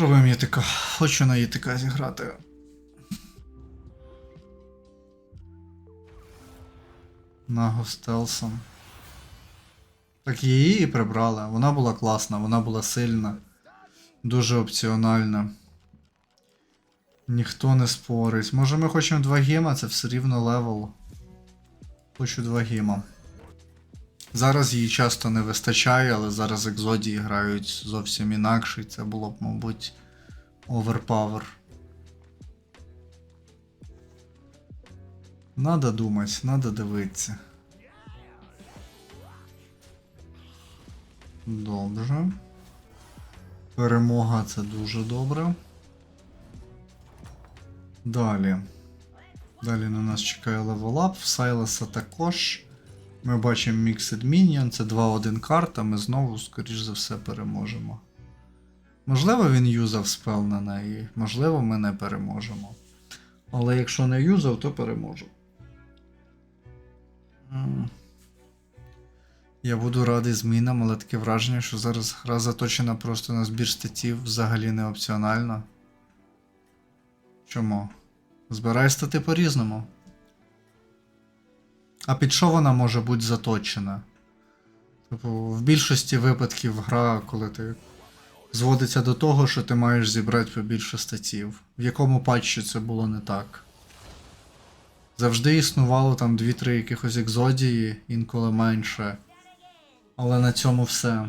Спробуємо ЄТК. Хочу на ЄТК зіграти. Наго стелсом. Так її і прибрали. Вона була класна, вона була сильна. Дуже опціональна. Ніхто не спорить. Може ми хочемо два гема, це все рівно левел. Хочу два гема. Зараз її часто не вистачає, але зараз екзодії грають зовсім інакше, і це було б, мабуть, оверпавер. Надо думати, надо дивитися. Добре. Перемога це дуже добре. Далі. Далі на нас чекає левелап. В Сайлеса також. Ми бачимо Mixed Minion, це 2-1 карта, ми знову, скоріш за все, переможемо. Можливо, він юзав спел на неї, можливо, ми не переможемо. Але якщо не юзав, то переможу. Я буду радий змінам, але таке враження, що зараз гра заточена просто на збір статів взагалі не опціонально. Чому? Збирай стати по-різному. А під що вона може бути заточена? Типу, в більшості випадків гра, коли ти зводиться до того, що ти маєш зібрати побільше статів. В якому патчі це було не так. Завжди існувало там 2-3 якихось екзодії, інколи менше. Але на цьому все.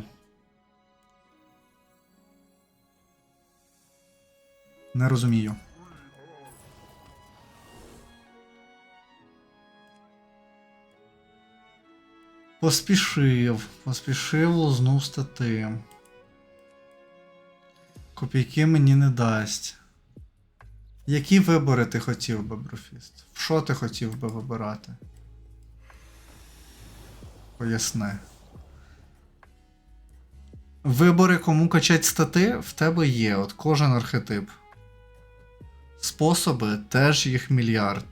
Не розумію. Поспішив, поспішив лузнув стати. Копійки мені не дасть. Які вибори ти хотів би, Брофіст? Що ти хотів би вибирати? Поясни. Вибори, кому качать стати, в тебе є, от кожен архетип. Способи теж їх мільярд.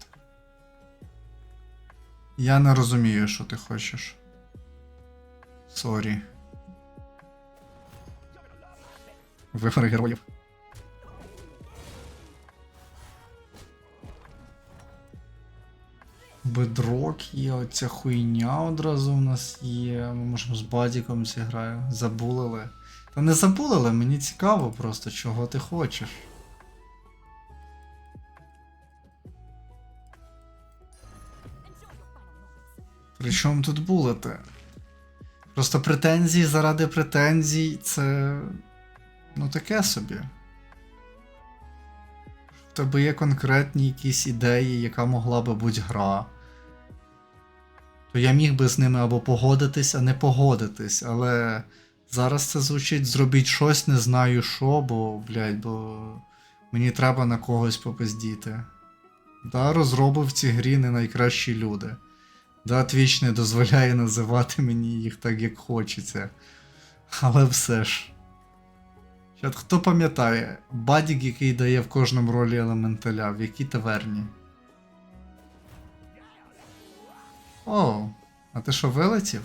Я не розумію, що ти хочеш. Сорі. Вибори героїв. Бедрок є, оця хуйня одразу у нас є. Ми можемо з Бадіком зіграю. Забулили. Та не забулили, мені цікаво просто, чого ти хочеш. При чому тут булити? Просто претензії заради претензій це. Ну таке собі. В тебе є конкретні якісь ідеї, яка могла би бути гра. То я міг би з ними або погодитись, а не погодитись, але зараз це звучить зробіть щось, не знаю що, бо, блядь, бо мені треба на когось попиздіти. Да, розроби в цій грі не найкращі люди. Да, Twitch не дозволяє називати мені їх так, як хочеться. Але все ж. Чат, хто пам'ятає, бадік, який дає в кожному ролі елементаля, в якій таверні? О, а ти що вилетів?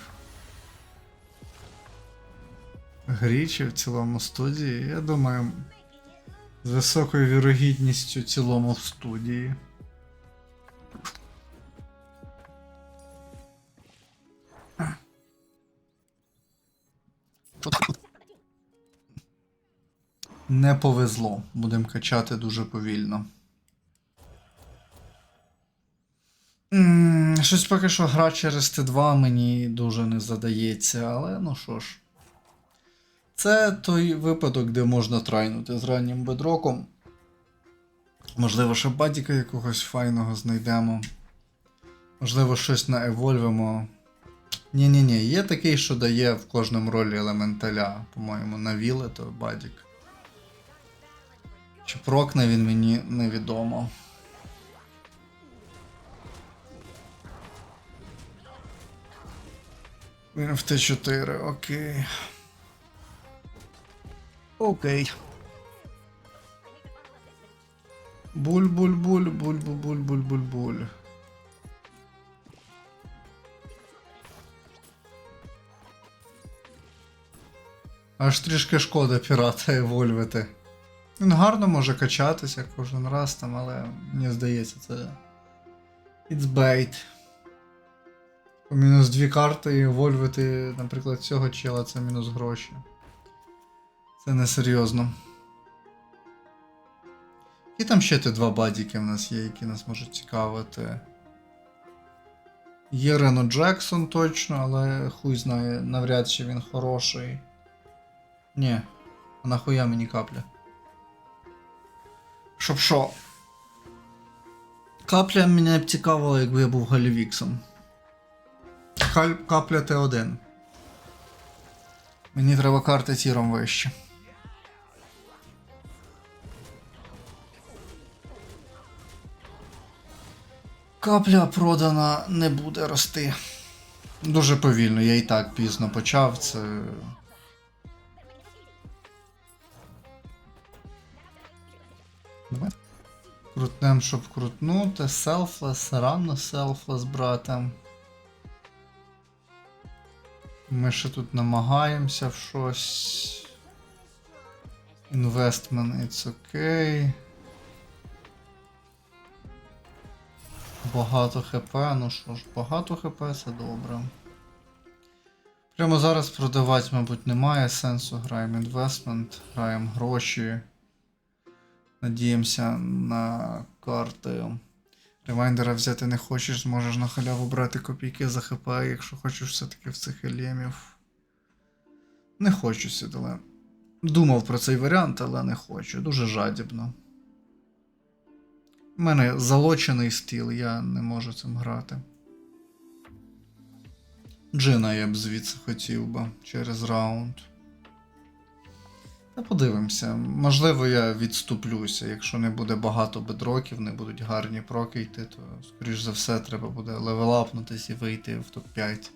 Грі чи в цілому студії? Я думаю, з високою вірогідністю в цілому студії. Не повезло. Будемо качати дуже повільно. М, Щось поки що гра через Т2 мені дуже не задається, але ну що ж. Це той випадок, де можна трайнути з раннім бедроком. Можливо, ще бадіка якогось файного знайдемо. Можливо, щось наевольвимо. Ні-ні-ні, є такий, що дає в кожному ролі елементаля, по-моєму, на віле, то бадік. Чи прокне він мені невідомо. Він в Т4, окей. Окей. Буль-буль-буль, буль-буль-буль-буль-буль. Аж трішки шкода пірата евольвити. Він гарно може качатися кожен раз там, але мені здається, це. It's bait. По мінус дві карти і вольвити, наприклад, цього чела це мінус гроші. Це несерйозно. І там ще ті два бадіки в нас є, які нас можуть цікавити. Є Рено Джексон точно, але хуй знає, навряд чи він хороший. Ні, а нахуя мені капля. Щоб що? Капля мене б цікавила, якби я був Галівіксом. Капля Т1. Мені треба карти тіром вище. Капля продана не буде рости. Дуже повільно, я і так пізно почав це. Крутнем, щоб крутнути. Селфлес, рано селфлес брати. Ми ще тут намагаємося в щось. Investment, it's okay. Багато хп, ну що ж, багато хп це добре. Прямо зараз продавати, мабуть, немає сенсу. Граємо інвестмент, граємо гроші. Надіємося на карти. Ремайндера взяти не хочеш, зможеш на халяву брати копійки за ХП, якщо хочеш все-таки в цих елемів. Не хочу сідале. Думав про цей варіант, але не хочу. Дуже жадібно. У мене залочений стіл, я не можу цим грати. Джина я б звідси хотів би через раунд. Та подивимося. Можливо, я відступлюся. Якщо не буде багато бедроків, не будуть гарні проки йти, то, скоріш за все, треба буде левелапнутись і вийти в топ-5.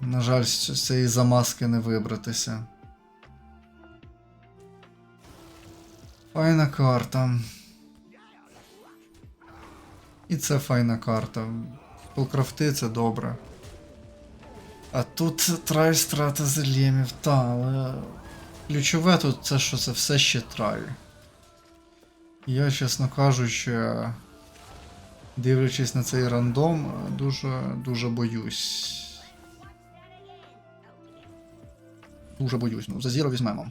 На жаль, з цієї замазки не вибратися. Файна карта. І це файна карта. Спілкрафти це добре. А тут трай страта зелємів, та, але. Ключове тут це, що це все ще трай. Я, чесно кажучи, дивлячись на цей рандом, дуже дуже боюсь. Дуже боюсь. Ну, за зіро візьмемо.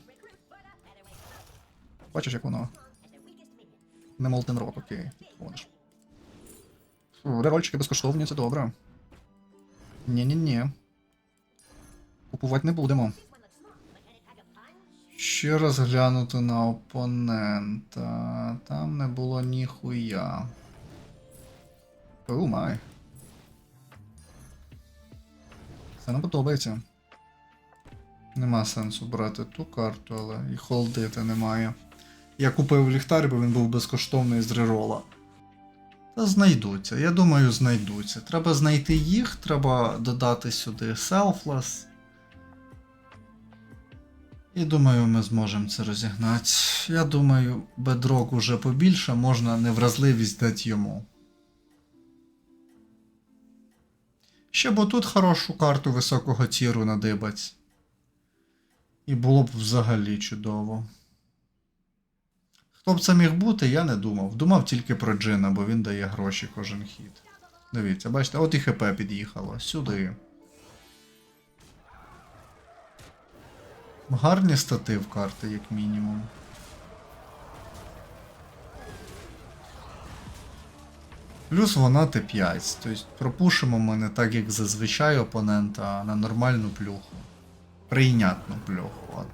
Бачиш, як воно. Не Молтен Рок, окей, рерольчики безкоштовні, це добре. Ні-ні-ні. Купувати не будемо. Ще раз глянути на опонента. Там не було ніхуя. Май. Це нам подобається. Нема сенсу брати ту карту, але і холдити немає. Я купив ліхтар, бо він був безкоштовний з рерола. Та знайдуться, я думаю, знайдуться. Треба знайти їх, треба додати сюди Selfless. І думаю, ми зможемо це розігнати. Я думаю, бедрок уже побільше, можна невразливість дати йому. Ще бо тут хорошу карту високого тіру надибать. І було б взагалі чудово. Хто б це міг бути, я не думав. Думав тільки про Джина, бо він дає гроші кожен хід. Дивіться, бачите, от і ХП під'їхало. Сюди. Гарні стати в карти, як мінімум. Плюс вона Т5. Тобто пропушимо ми не так, як зазвичай опонента, а на нормальну плюху. Прийнятну плюху. От.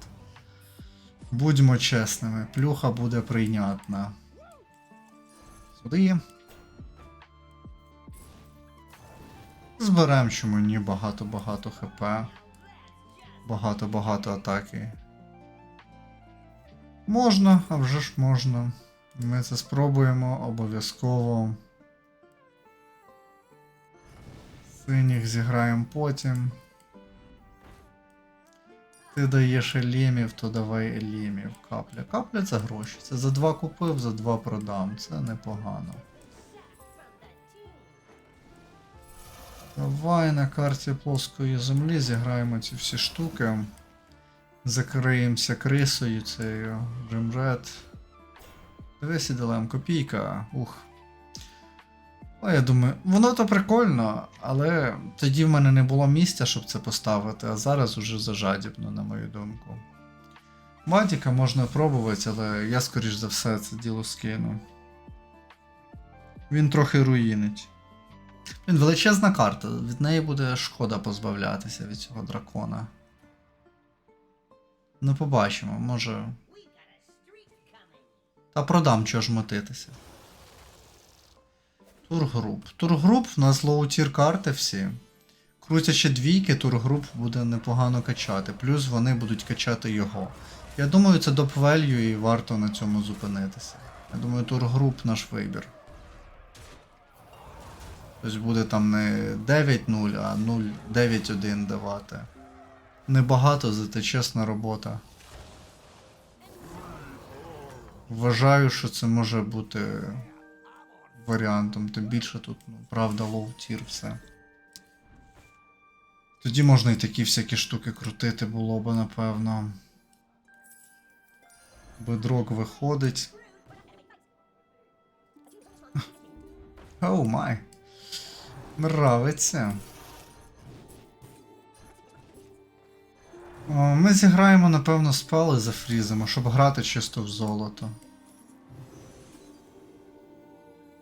Будьмо чесними, плюха буде прийнятна. Сюди. Зберемо, чому ні, багато-багато ХП. Багато-багато атаки. Можна, а вже ж можна. Ми це спробуємо обов'язково. Синіх зіграємо потім. Ти даєш елемів, то давай елемів. Капля. Капля це гроші. Це за два купив, за два продам. Це непогано. Давай на карті плоскої землі зіграємо ці всі штуки. Закриємося крисою цією Ремред. Дивись, ідалем, копійка. Ух. А я думаю, воно то прикольно, але тоді в мене не було місця, щоб це поставити, а зараз уже зажадібно, на мою думку. Матіка можна пробувати, але я, скоріш за все, це діло скину. Він трохи руїнить. Він величезна карта, від неї буде шкода позбавлятися від цього дракона. Ну, побачимо, може. Та продам, чого ж мотитися. Тургруп. Тургруп в нас лоу-тір карти всі. Крутячи двійки, тургруп буде непогано качати. Плюс вони будуть качати його. Я думаю, це доп value і варто на цьому зупинитися. Я думаю, тургруп наш вибір. Тобто буде там не 9-0, а 0-9-1 давати. Небагато, зате чесна робота. Вважаю, що це може бути варіантом, тим більше тут, ну, правда, лоу-тір все. Тоді можна і такі всякі штуки крутити було би, напевно. Бедрок виходить. Оу май. Нравиться. Ми зіграємо, напевно, спели зафрізимо, щоб грати чисто в золото.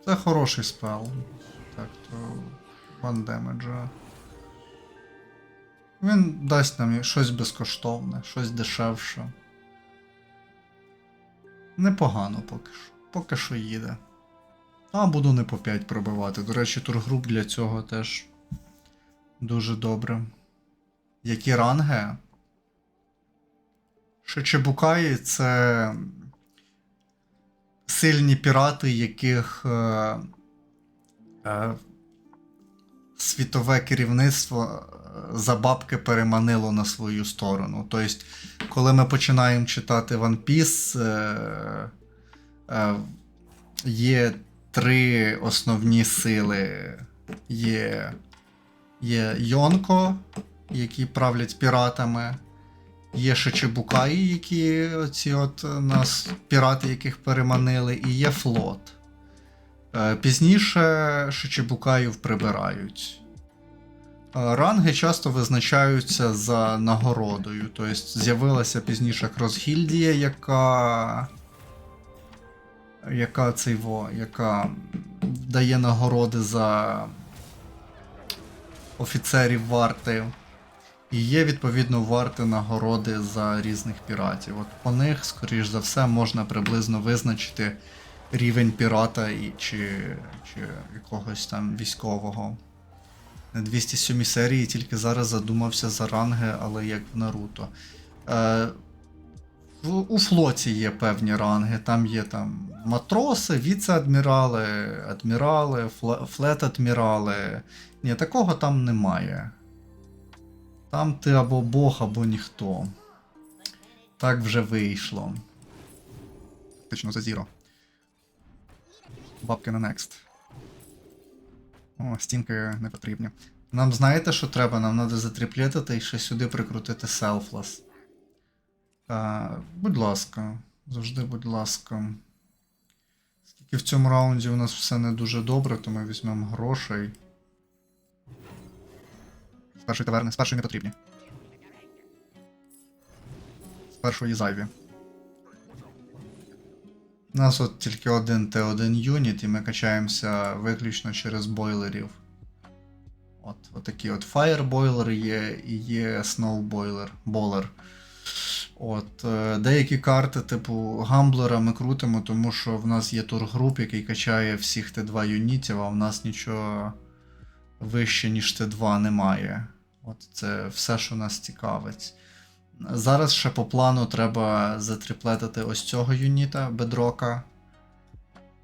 Це хороший спел. Так, то. One damage. Він дасть нам щось безкоштовне, щось дешевше. Непогано поки що. Поки що їде. А буду не по 5 пробивати. До речі, тургруп для цього теж дуже добре. Які ранги? Шичебукаї це сильні пірати, яких е, е, світове керівництво е, за бабки переманило на свою сторону. Тобто, коли ми починаємо читати One Piece, е, е, є три основні сили. Є, є Йонко, які правлять піратами. Є Шичебукаї, які оці от е, нас пірати, яких переманили, і є флот. Е, Пізніше Шичебукаїв прибирають. Е, Ранги часто визначаються за нагородою. Тобто з'явилася пізніше Кросгільдія, яка. Яка цей во, яка дає нагороди за офіцерів варти. І є, відповідно, варти нагороди за різних піратів. От по них, скоріш за все, можна приблизно визначити рівень пірата і, чи, чи якогось там військового. На 207 серії тільки зараз задумався за ранги, але як в Наруто. Е, у флоті є певні ранги, там є там матроси, віце-адмірали, адмірали, фле- флет-адмірали. Ні, такого там немає. Там ти або Бог, або ніхто. Так вже вийшло. Точно за зіро. Бабки на next. О, стінки не потрібні. Нам знаєте, що треба? Нам треба затриплетити і ще сюди прикрутити Selfless. Будь ласка, завжди, будь ласка. Скільки в цьому раунді у нас все не дуже добре, то ми візьмемо грошей. З першої таверни, з першої не потрібні. З першої зайві. У нас от тільки один Т1 юніт, і ми качаємося виключно через бойлерів. От, от такі от Fireboiler є, і є Snowboiler, Bowler. От, е, деякі карти, типу Гамблера, ми крутимо, тому що в нас є тургруп, який качає всіх Т2 юнітів, а в нас нічого вище, ніж Т2 немає. От це все, що нас цікавить. Зараз ще по плану треба затриплетити ось цього юніта бедрока,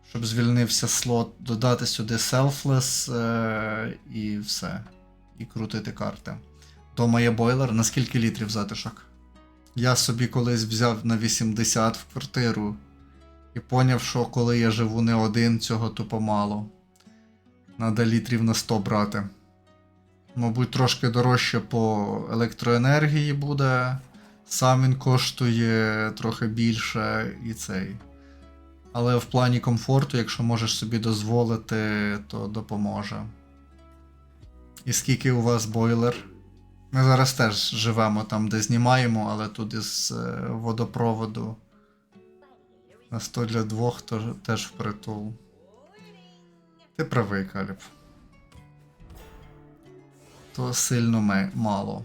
щоб звільнився слот, додати сюди Selfless е- і все. І крутити карти. Дома є бойлер. На скільки літрів затишок? Я собі колись взяв на 80 в квартиру і поняв, що коли я живу не один, цього тупо мало. Надо літрів на 100 брати. Мабуть, трошки дорожче по електроенергії буде, Сам він коштує трохи більше і цей. Але в плані комфорту, якщо можеш собі дозволити, то допоможе. І скільки у вас бойлер? Ми зараз теж живемо там, де знімаємо, але тут із е, водопроводу. На 100 для двох то, теж впритул. Ти правий, Каліб. То сильно мало.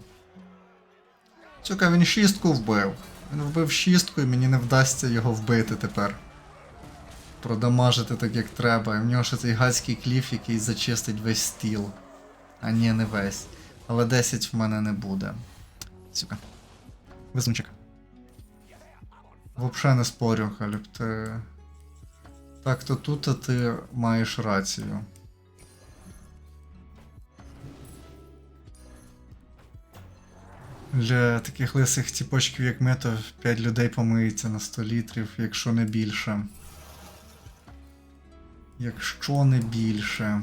Чука, він шістку вбив. Він вбив шістку і мені не вдасться його вбити тепер. Продамажити так, як треба. І в нього ще цей гадський кліф, який зачистить весь стіл. А ні, не весь. Але 10 в мене не буде. Сука. Везунчик. Вообще не спорю, Халіб, ти. Так, то тут а ти маєш рацію. Для таких лисих тіпочків, як ми, то 5 людей помиється на 100 літрів, якщо не більше. Якщо не більше.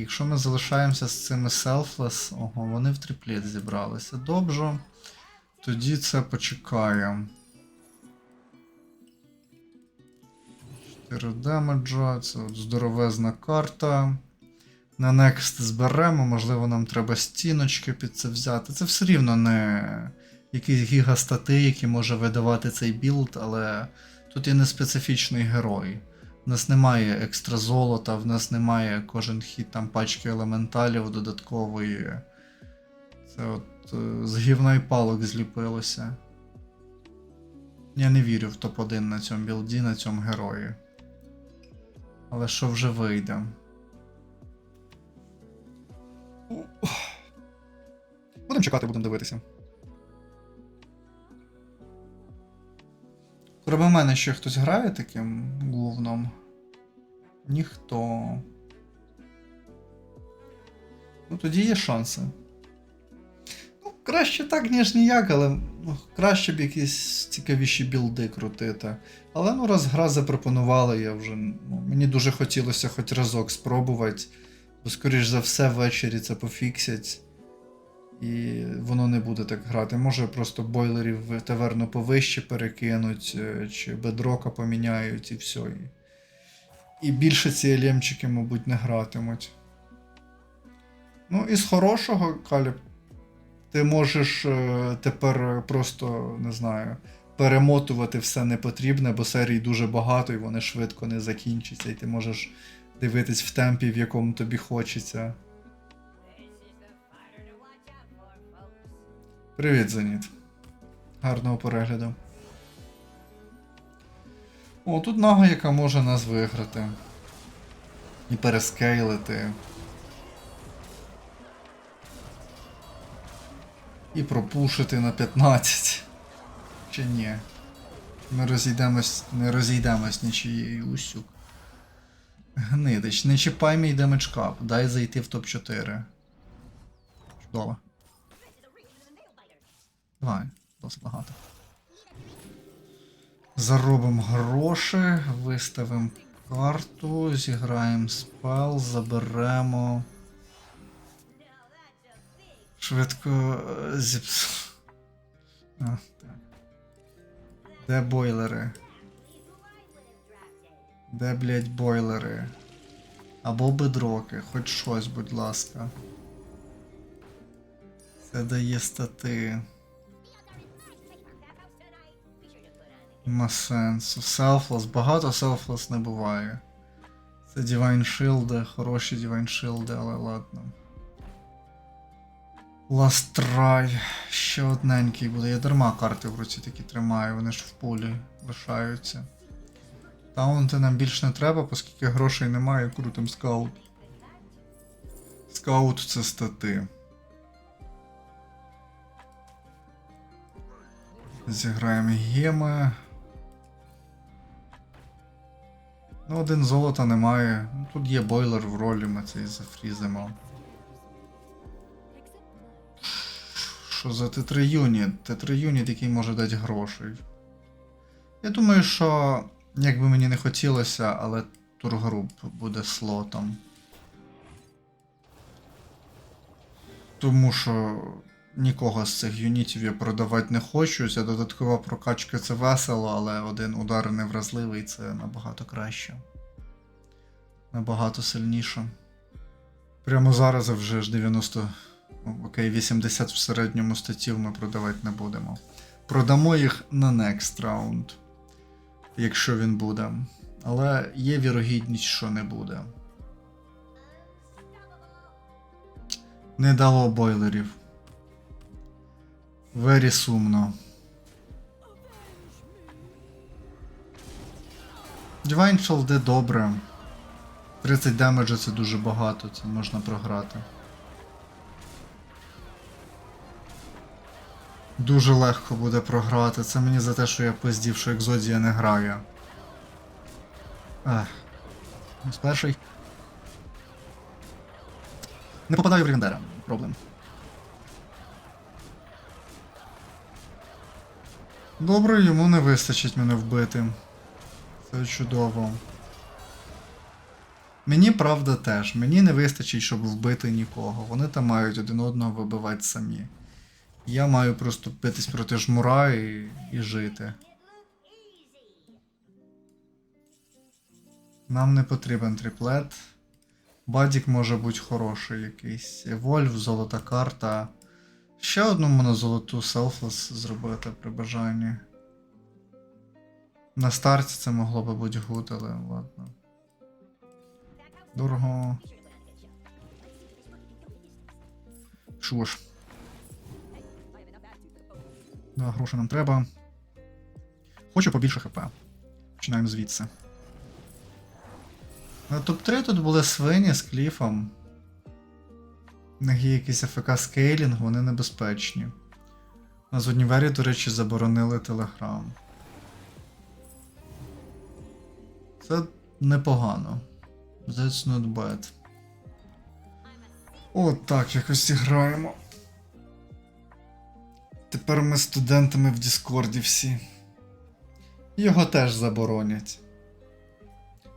Якщо ми залишаємося з цими Selfless, ого, вони в триплет зібралися. Добре. Тоді це почекає. 4 демеджа, це от здоровезна карта. На Next зберемо, можливо, нам треба стіночки під це взяти. Це все рівно не якісь гігастати, які може видавати цей білд, але тут є не специфічний герой. В нас немає екстра золота, в нас немає кожен хід там пачки елементалів додаткової. Це от е, з гівна і палок зліпилося. Я не вірю в топ-1 на цьому білді, на цьому герої. Але що вже вийде? Будемо чекати, будемо дивитися. Кроме мене ще хтось грає таким головном? Ніхто. Ну тоді є шанси. Ну, краще так, ніж ніяк, але ну, краще б якісь цікавіші білди крутити. Але ну раз гра запропонувала, я вже. Ну, мені дуже хотілося хоч разок спробувати. Бо, скоріш за все, ввечері це пофіксять. І воно не буде так грати. Може просто бойлерів в таверну повище перекинуть, е, чи бедрока поміняють і все. І, більше ці елемчики, мабуть, не гратимуть. Ну, і з хорошого, Каліб, ти можеш е, тепер просто, не знаю, перемотувати все непотрібне, бо серій дуже багато і вони швидко не закінчаться, і ти можеш дивитись в темпі, в якому тобі хочеться. Привіт, Зеніт. Гарного перегляду. О, тут нага, яка може нас виграти. І перескейлити. І пропушити на 15. Чи ні? Ми розійдемось, не розійдемось нічиєю усюк. Гнидич, не чіпай мій демеджкап, дай зайти в топ-4. Чудово. Давай, досить багато. Заробимо гроші, виставимо карту, зіграємо спел, заберемо. Швидко е, зіпс. Де бойлери? Де, блять, бойлери? Або бедроки, хоч щось, будь ласка. Це дає стати. Нема сенсу. Селфлес, багато селфлес не буває. Це Divine Shield, хороші Divine Shield, але ладно. Last Try. Ще одненький буде. Я дарма карти в руці такі тримаю, вони ж в полі лишаються. Таунти нам більш не треба, оскільки грошей немає, крутим скаут. Скаут це стати. Зіграємо геми. Ну, один золота немає. Ну, тут є бойлер в ролі, ми цей зафрізимо. Що за Т3 юніт? Т3 юніт, який може дати грошей. Я думаю, що як би мені не хотілося, але тургруп буде слотом. Тому що нікого з цих юнітів я продавати не хочу. Ця додаткова прокачка це весело, але один удар невразливий це набагато краще. Набагато сильніше. Прямо зараз вже ж 90. ну, Окей, 80 в середньому статів ми продавати не будемо. Продамо їх на next раунд, якщо він буде. Але є вірогідність, що не буде. Не дало бойлерів. Вері сумно. Divine Shell де добре. 30 демеджа це дуже багато, це можна програти. Дуже легко буде програти. Це мені за те, що я пиздів, що Екзодія не грає. Ех. Ось перший. Не попадаю в Рівендера. Проблем. Добре, йому не вистачить мене вбити. Це чудово. Мені правда теж. Мені не вистачить, щоб вбити нікого. Вони там мають один одного вибивати самі. Я маю просто битись проти жмура і, і жити. Нам не потрібен триплет. Бадік може бути хороший якийсь. Вольф, золота карта. Ще одну монозолоту селфлес зробити при бажанні. На старті це могло би бути гуд, але ладно. Дорого. Що ж. Да, гроші нам треба. Хочу побільше хп. Починаємо звідси. На топ-3 тут були свині з кліфом. У них є якийсь АФК скейлінг, вони небезпечні. На Зоднівері, до речі, заборонили Телеграм. Це непогано. That's not bad. От так, якось граємо. Тепер ми студентами в Діскорді всі. Його теж заборонять.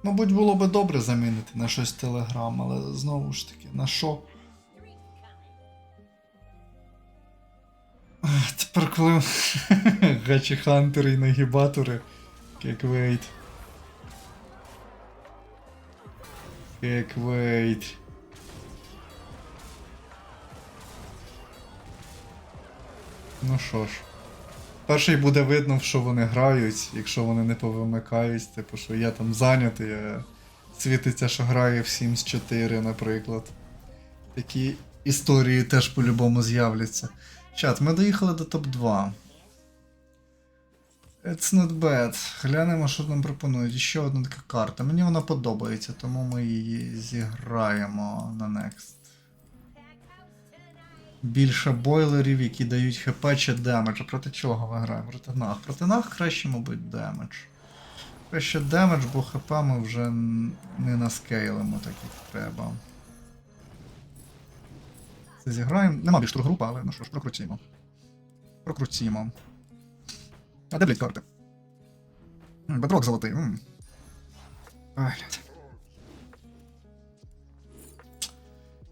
Мабуть, було би добре замінити на щось Телеграм, але знову ж таки, на що? Тепер коли гачі хантери і нагібатори. Кеквейт. Кеквейт. Ну що ж. Перший буде видно, що вони грають, якщо вони не повимикають, типу, що я там зайнятий, а світиться, що грає в Sims 4, наприклад. Такі історії теж по-любому з'являться. Чат, ми доїхали до топ-2. It's not bad. Глянемо, що нам пропонують. Ще одна така карта. Мені вона подобається, тому ми її зіграємо на next. Більше бойлерів, які дають хп чи демедж. А проти чого ми граємо? Проти наг. Проти наг краще, мабуть, демедж. Краще демедж, бо хп ми вже не наскейлимо так як треба. Зіграємо. Нема більш тургрупи, але ну що ж, прокрутімо. Прокрутімо. А де, блядь, карти? Бедрок золотий. м. Ай, блядь.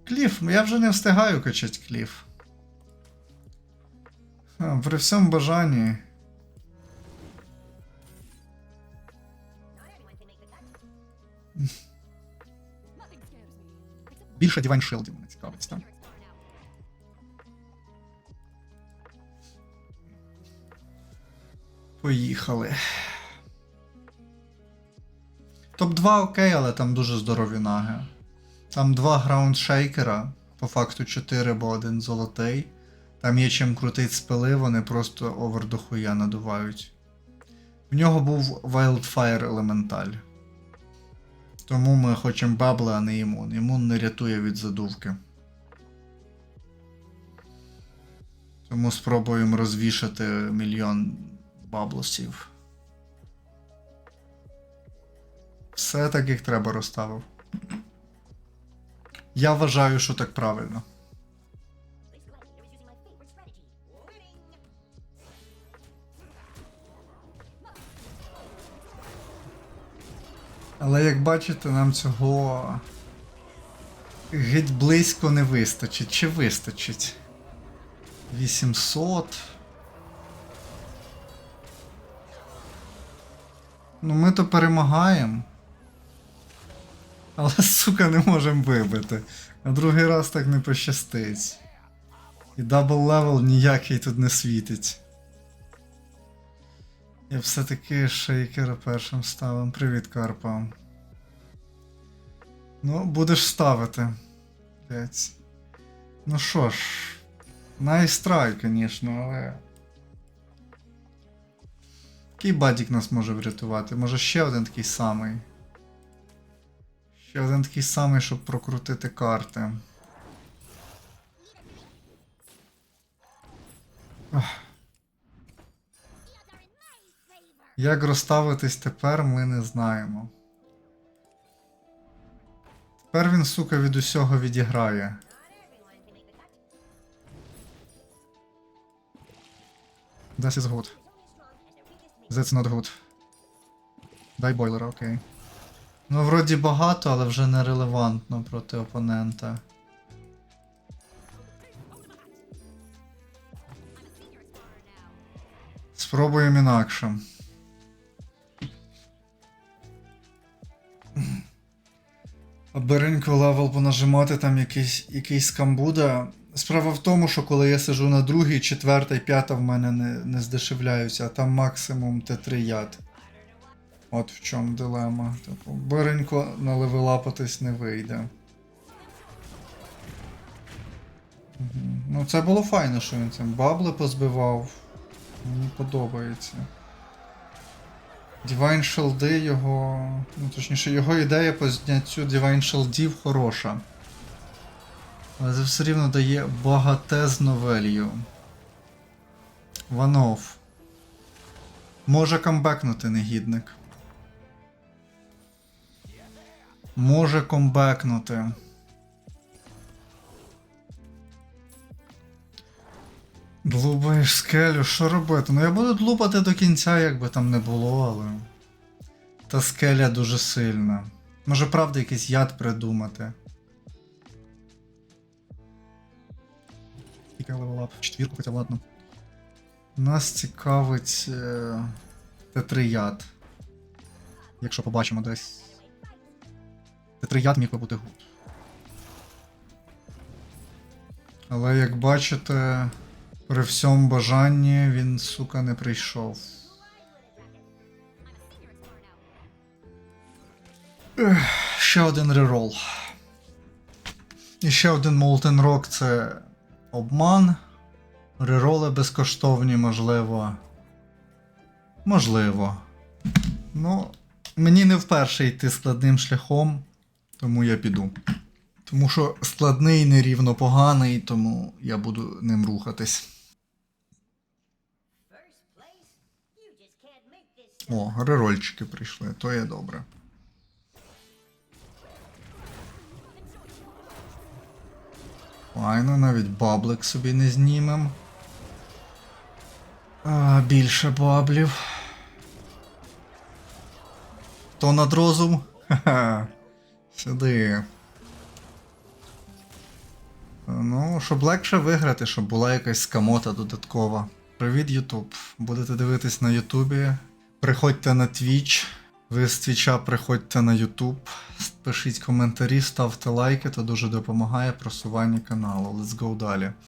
Кліф, я вже не встигаю качати кліф. При всьому бажанні. Більше Divine Shield мене цікавить, так? Поїхали. Топ-2 окей, але там дуже здорові наги. Там два граундшейкера, по факту 4, бо один золотий. Там є чим крутить спили, вони просто овер до хуя надувають. В нього був Wildfire Elemental. Тому ми хочемо бабла, а не імун. Імун не рятує від задувки. Тому спробуємо розвішати мільйон баблосів. Все так, як треба розставив. Я вважаю, що так правильно. Але як бачите, нам цього геть близько не вистачить. Чи вистачить? 800. Ну, ми то перемагаємо. Але, сука, не можемо вибити. А другий раз так не пощастить. І дабл левел ніякий тут не світить. Я все-таки шейкера першим ставим. Привіт, Карпа. Ну, будеш ставити. Блять. Ну що ж, найстрай, звісно, але. Який бадік нас може врятувати? Може ще один такий самий. Ще один такий самий, щоб прокрутити карти. Ах. Як розставитись тепер, ми не знаємо. Тепер він, сука, від усього відіграє. This is good. That's not good. Дай бойлера, окей. Ну, вроді багато, але вже нерелевантно проти опонента. Спробуємо інакше. Беренько левел понажимати там якийсь, якийсь кам буде. Справа в тому, що коли я сижу на другій, четверта і п'ята в мене не, не здешевляються, а там максимум Т3 яд. От в чому дилема. Типу, Беренько наливелапатись не вийде. Ну, це було файно, що він цим бабли позбивав. Мені подобається. Divine Shield його. Ну, точніше, його ідея по зняттю Divine Shieldів хороша. Але це все рівно дає багатезну велью. Ванов. Може камбекнути негідник. Може комбекнути. Длубаєш скелю, що робити? Ну я буду длубати до кінця, як би там не було, але. Та скеля дуже сильна. Може, правда, якийсь яд придумати. Скільки левелап? Четвірку, хоча ладно. Нас цікавить. Е... Т3 яд. Якщо побачимо десь. Т3 яд міг би бути гуд. Але як бачите, при всьому бажанні він, сука, не прийшов. Ще один рерол. І ще один Molten Rock це обман. Рероли безкоштовні, можливо. Можливо. Ну, мені не вперше йти складним шляхом, тому я піду. Тому що складний нерівно поганий, тому я буду ним рухатись. О, рерольчики прийшли, то є добре. Файно, навіть баблик собі не знімем. А, більше баблів. Хто над розум? Ха-ха. Сюди. Ну, щоб легше виграти, щоб була якась скамота додаткова. Привіт, Ютуб. Будете дивитись на Ютубі. Приходьте на Twitch. Ви з Твіча приходьте на Ютуб. Пишіть коментарі, ставте лайки, то дуже допомагає просуванню каналу. Let's go далі.